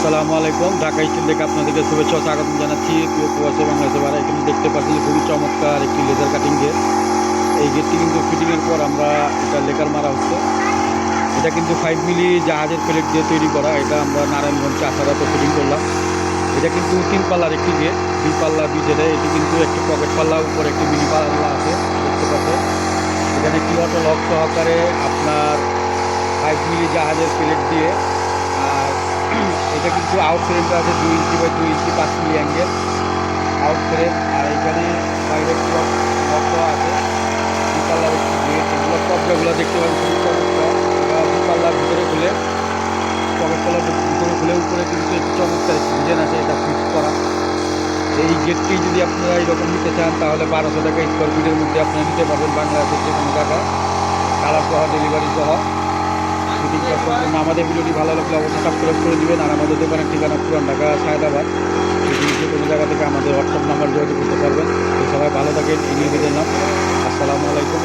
আসসালামু আলাইকুম। ঢাকা স্টেট থেকে আপনাদেরকে শুভেচ্ছা স্বাগত জানাচ্ছি। প্রিয় প্রবাসী বাংলাদেশে বারা এখানে দেখতে পাচ্ছি যে খুবই চমৎকার একটি লেজার কাটিং গেট এই গেটটি কিন্তু ফিটিংয়ের পর আমরা এটা লেকার মারা হচ্ছে। এটা কিন্তু ফাইভ মিলি জাহাজের প্লেট দিয়ে তৈরি করা। এটা আমরা নারায়ণগঞ্জ চাষারাতে ফিটিং করলাম। এটা কিন্তু তিন পাল্লার একটি গেট দুই পাল্লা দুই যেটা এটি কিন্তু একটি পকেট পাল্লা, উপরে একটি মিনি পাল্লা আছে। দেখতে পাচ্ছেন? এখানে একটি অটো লক সহকারে আপনার ফাইভ মিলি জাহাজের প্লেট দিয়ে আর এটা কিন্তু আউট ফ্রেমটা আছে দুই ইঞ্চি বাই দুই ইঞ্চি পাঁচ মিলি অ্যাঙ্গেল আউট ফ্রেম আর এখানে বাইরে একটু আছে। দুপাল্লার একটি গেট এগুলো কবজাগুলো দেখতে পাচ্ছি খুবই চমৎকার। দুপাল্লার ভিতরে খুলে পাল্লার ভিতরে খুলে উপরে কিন্তু একটি চমৎকার একটি ডিজাইন আছে, এটা ফিক্স করা। এই গেটটি যদি আপনারা এইরকম নিতে চান, তাহলে বারোশো টাকা স্কোয়ার ফিটের মধ্যে আপনারা নিতে পারবেন বাংলাদেশের যে কোনো টাকা কালার সহ ডেলিভারি সহ। ভিডিওটি আমাদের ভিডিওটি ভালো লাগলে অবশ্যই সাবস্ক্রাইব করে দিবেন। আর আমাদের দোকানের ঠিকানা পুরান ঢাকা, সায়দাবাদ। যে কোনো জায়গা থেকে আমাদের হোয়াটসঅ্যাপ নাম্বার যোগাযোগ করতে পারবেন। তো সবাই ভালো থাকেন এই নিজেদের নাম আসসালামু আলাইকুম